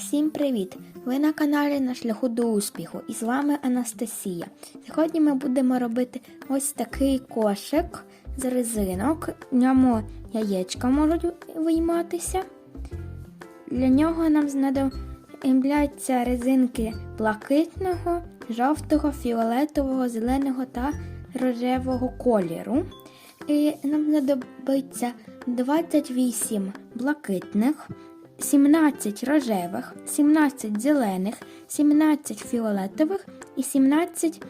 Всім привіт! Ви на каналі на шляху до успіху і з вами Анастасія. Сьогодні ми будемо робити ось такий кошик з резинок. В ньому яєчка можуть вийматися. Для нього нам знадобляться резинки блакитного, жовтого, фіолетового, зеленого та рожевого кольору. І нам знадобиться 28 блакитних, 17 рожевих, 17 зелених, 17 фіолетових і 17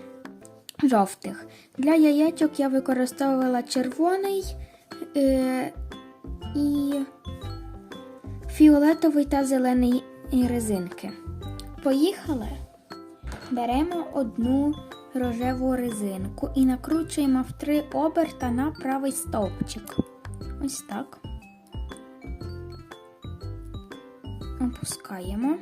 жовтих. Для яєчок я використовувала червоний е, і фіолетовий та зелений резинки. Поїхали. Беремо одну рожеву резинку і накручуємо в три оберта на правий стовпчик. Ось так. Опускаємо.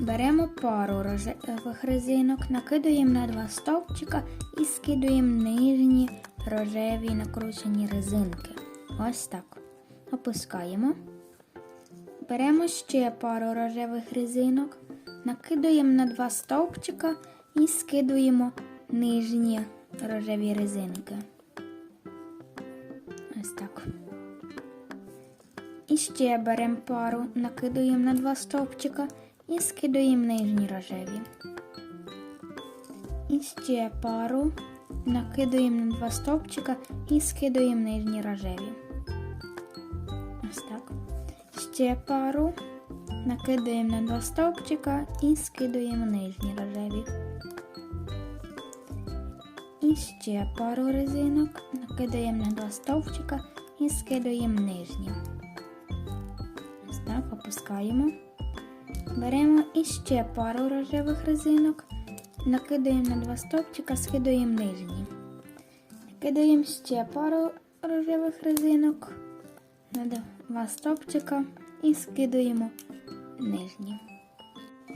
Беремо пару рожевих резинок, накидаємо на два стовпчика і скидуємо нижні рожеві накручені резинки. Ось так. Опускаємо. Беремо ще пару рожевих резинок, накидуємо на два стовпчика і скидуємо нижні рожеві резинки. І ще беремо пару, накидуємо на два стовпчика і скидуємо нижні рожеві. І ще пару, накидуємо на два стовпчика і скидуємо нижні рожеві. Ось так. Ще пару, накидаємо на два стовпчика і скидуємо нижні рожеві. І ще пару резинок, накидаємо на два стовпчика і скидуємо нижні. Опускаємо. Беремо іще пару рожевих резинок, накидаємо на два стовпчика, скидуємо нижні. Накидаємо ще пару рожевих резинок на два стовпчика і скидуємо нижні.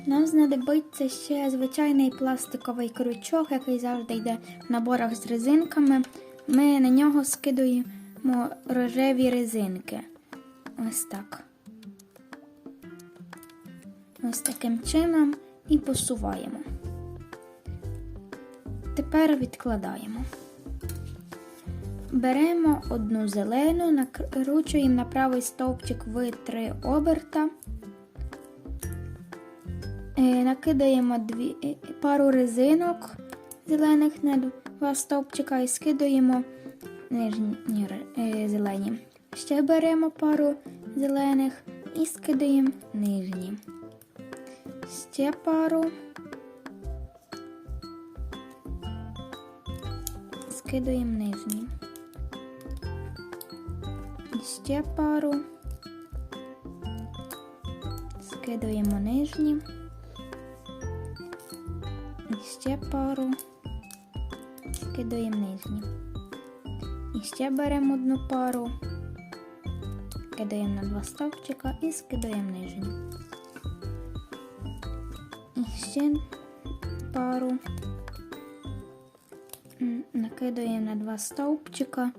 Нам знадобиться ще звичайний пластиковий крючок, який завжди йде в наборах з резинками. Ми на нього скидуємо рожеві резинки. Ось так. Ось таким чином і посуваємо. Tепер відкладаємо. Беремо одну зелену, накручуємо на правий стовпчик в три оберта. Е, Накидаємо дві, е, пару резинок зелених на два стовпчика і скидаємо нижні е, зелені. Ще беремо пару зелених і скидаємо нижні. Ще пару. Скидаємо нижні. І ще пару. Скидаємо нижні. І ще пару. Скидаємо нижні. І ще беремо одну пару. Кидаємо на два стовпчика і скидаємо нижні. Ще пару. М, Накидаємо на два стовпчика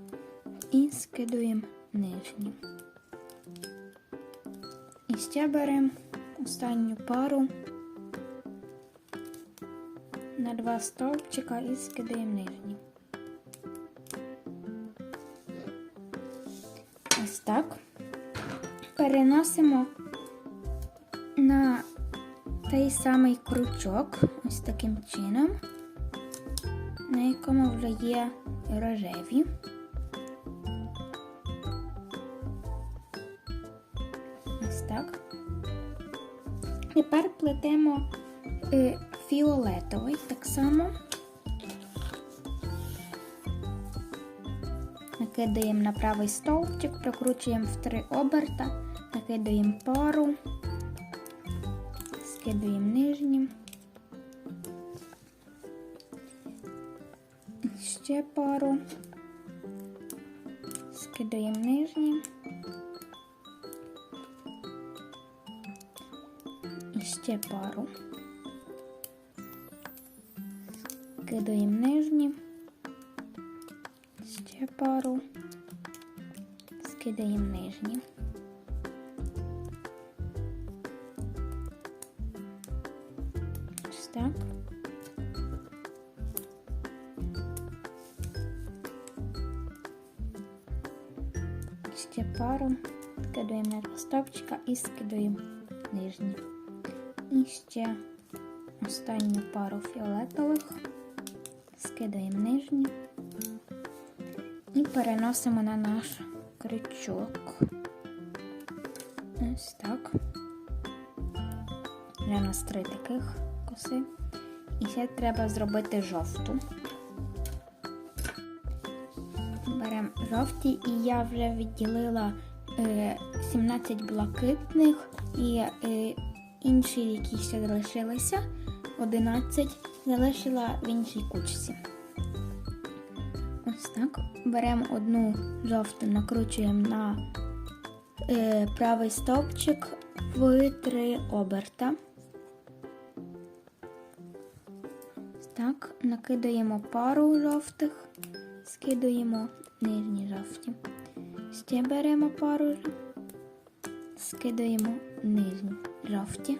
і скидуємо нижні. І ще беремо останню пару на два стовпчика і скидаємо нижні. Ось так. Переносимо той самий крючок, ось таким чином, на якому вже є рожеві. Ось так. Тепер плетемо е, фіолетовий так само. Накидаємо на правий стовпчик, прокручуємо в три оберта, накидаємо пару, скидуємо нижні. Ще пару, скидаємо нижні. І ще пару. Кидаємо нижні, ще пару, скидаємо нижні. Ще пару скидуємо на два стовпчика і скидуємо нижні. І ще останню пару фіолетових, скидаємо нижні і переносимо на наш крючок. Ось так. У нас три таких коси. І ще треба зробити жовту. Жовті, і я вже відділила е, 17 блакитних і е, інші, які ще залишилися, 11 залишила в іншій кучці. Ось так. Беремо одну жовту, накручуємо на е, правий стовпчик в три оберта. Ось Так, накидаємо пару жовтих, скидуємо нижні жовті. Ще беремо пару, скидаємо нижні жовті.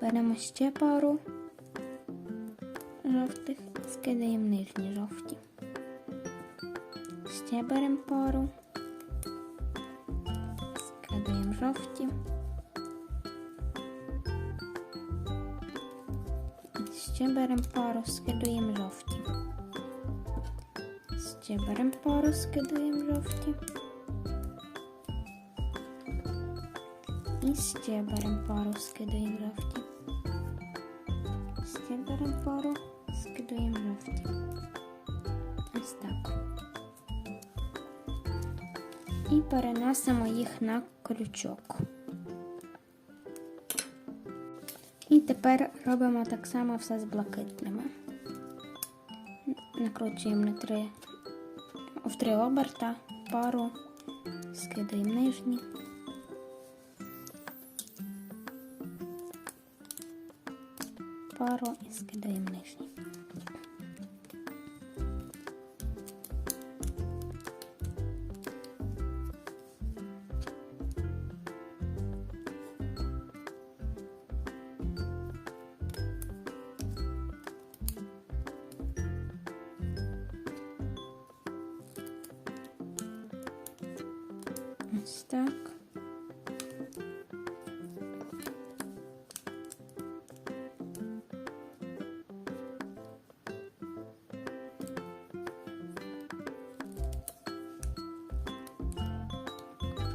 Беремо ще пару жовтих, скидаємо нижні жовті. Ще беремо пару, скидаємо жовті. Ще беремо пару, скидуємо жовті. Ще беремо пару, скидуємо жовті. І ще беремо пару, скидуємо жовті. Ще беремо пару, скидуємо жовті. Ось так. І переносимо їх на крючок. І тепер робимо так само все з блакитними. Накручуємо на три, три оберта пару, скидаємо нижні. Пару і скидаємо нижні.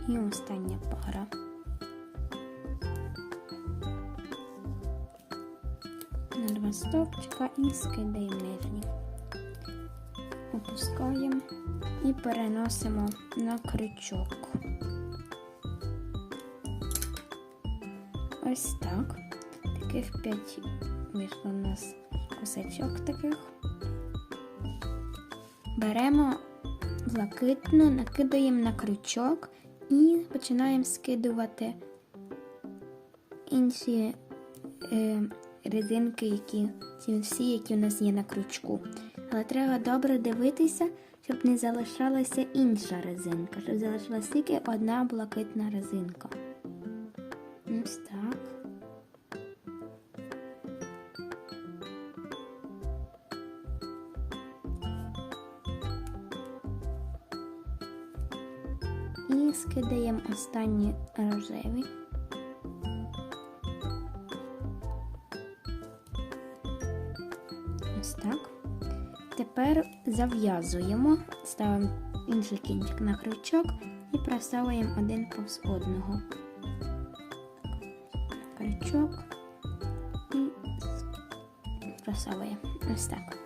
І остання пара. На два стовпчика і скидаємо нижні. Опускаємо і переносимо на крючок. Ось так. Таких п'ять вийшло у нас косачок таких. Беремо блакитну, накидаємо на крючок і починаємо скидувати інші е, резинки, які ці всі, які у нас є на крючку. Але треба добре дивитися, щоб не залишалася інша резинка, щоб залишилася тільки одна блакитна резинка. І скидаємо останні рожеві. Ось так. Тепер зав'язуємо, ставимо інший кінчик на крючок і просовуємо один повз одного. Крючок і просовуємо. Ось так.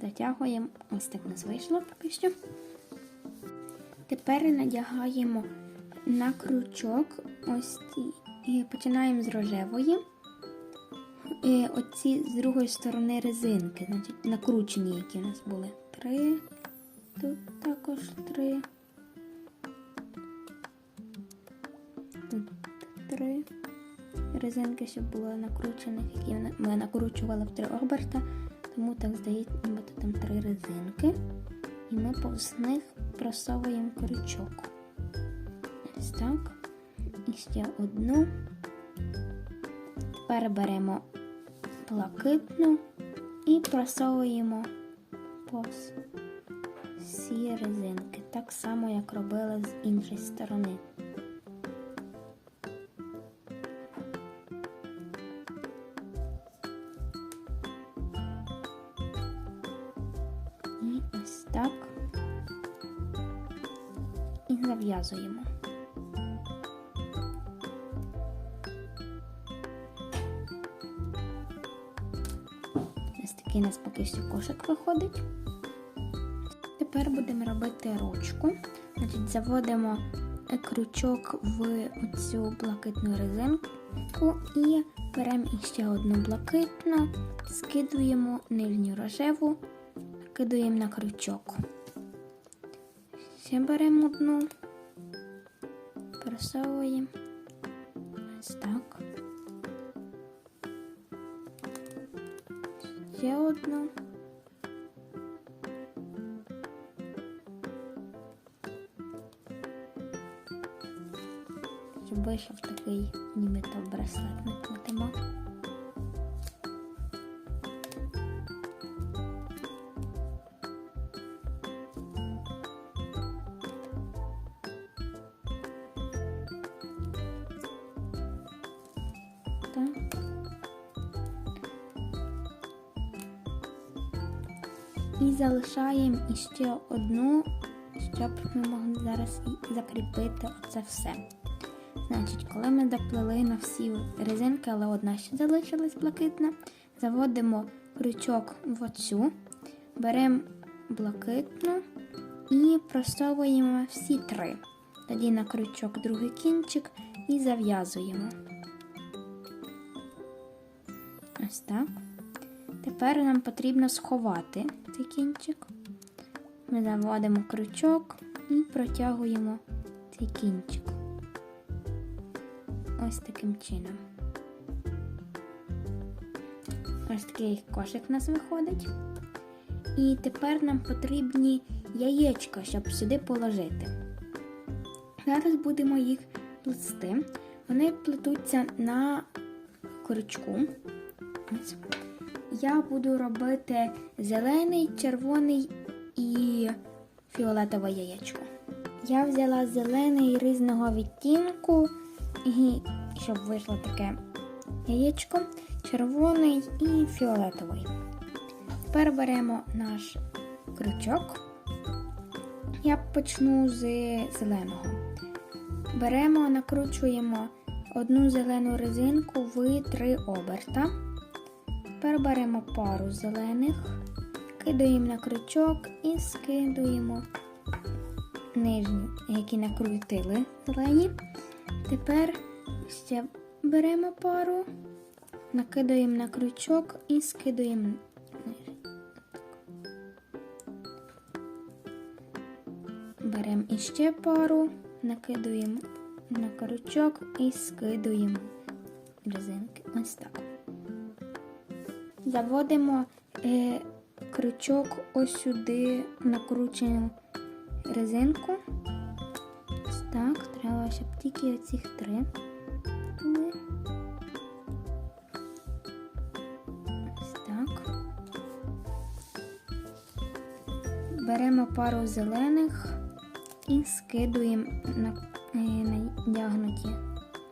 Затягуємо. Ось так у нас вийшло поки що. Тепер надягаємо на крючок ось і починаємо з рожевої. І оці з другої сторони резинки, значить, накручені, які у нас були. Три. Тут також три. Тут три резинки, щоб було накручених, які ми накручували в три оберта. Тому так здається, нібито там три резинки. І ми повз них просовуємо крючок. Ось так. І ще одну. Тепер беремо блакитну і просовуємо повз всі резинки, так само, як робили з іншої сторони. Так. І зав'язуємо. Ось такий у нас поки що кошик виходить. Тепер будемо робити ручку. Значить, заводимо е, крючок в цю блакитну резинку і беремо іще одну блакитну, скидуємо нижню рожеву, кидаємо на крючок. Ще беремо одну, просовуємо. Ось так. Ще одну. Щоб такий нібито браслет ми плетемо. І залишаємо іще одну, щоб ми могли зараз і закріпити це все. Значить, коли ми доплели на всі резинки, але одна ще залишилась блакитна, заводимо крючок в оцю, беремо блакитну і просовуємо всі три. Тоді на крючок другий кінчик і зав'язуємо. Ось так. Тепер нам потрібно сховати цей кінчик. Ми заводимо крючок і протягуємо цей кінчик. Ось таким чином. Ось такий кошик у нас виходить. І тепер нам потрібні яєчка, щоб сюди положити. Зараз будемо їх плести. Вони плетуться на крючку. Ось. Я буду робити зелений, червоний і фіолетове яєчко. Я взяла зелений різного відтінку, і щоб вийшло таке яєчко, червоний і фіолетовий. Тепер беремо наш крючок. Я почну з зеленого. Беремо, накручуємо одну зелену резинку в три оберта. Тепер беремо пару зелених, кидаємо на крючок і скидуємо нижні, які накрутили зелені. Тепер ще беремо пару, накидаємо на крючок і скидуємо нижні. Беремо іще пару, накидуємо на крючок і скидуємо резинки. Ось так. Заводимо е, крючок ось сюди накручену резинку. Ось так, треба, щоб тільки оцих три так. Беремо пару зелених і скидуємо на е, надягнуті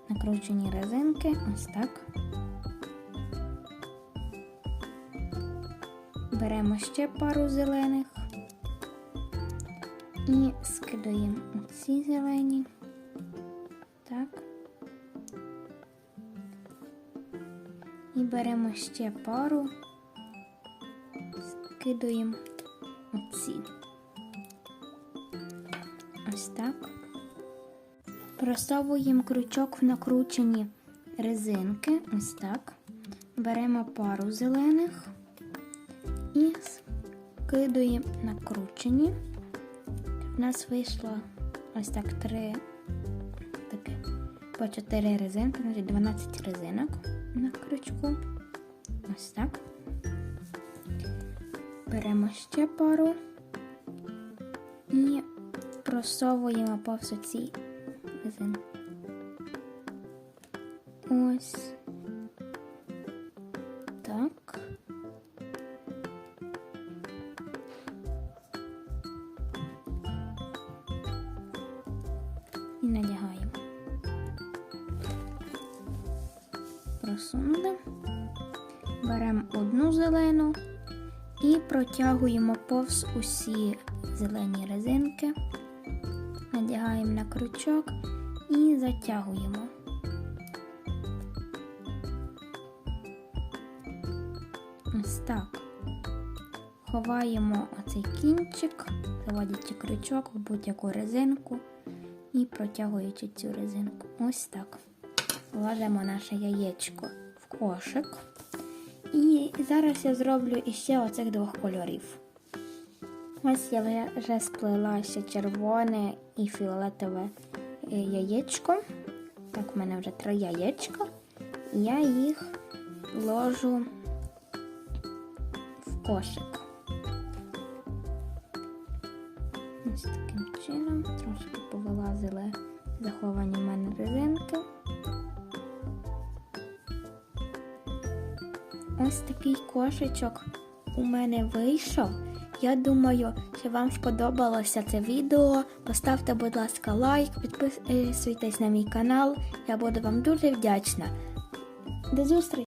накручені резинки. Ось так. Беремо ще пару зелених і скидаємо оці зелені. Так. І беремо ще пару, скидаємо оці. Ось так. Просовуємо крючок в накручені резинки. Ось так. Беремо пару зелених і скидуємо накручені. У нас вийшло ось так три таке, по 4 резинки, значить 12 резинок на крючку. Ось так. Беремо ще пару і просовуємо повз ці резинки. Ось одну зелену і протягуємо повз усі зелені резинки. Надягаємо на крючок і затягуємо. Ось так. Ховаємо оцей кінчик, заводячи крючок в будь-яку резинку і протягуючи цю резинку. Ось так. Вложимо наше яєчко в кошик. І зараз я зроблю іще оцих двох кольорів. Ось я вже сплела ще червоне і фіолетове е, яєчко. Так, в мене вже три яєчка. І я їх ложу в кошик. Ось таким чином трошки повилазили заховані в мене резинки. Ось такий кошечок у мене вийшов. Я думаю, що вам сподобалося це відео. Поставте, будь ласка, лайк, підписуйтесь на мій канал. Я буду вам дуже вдячна. До зустрічі!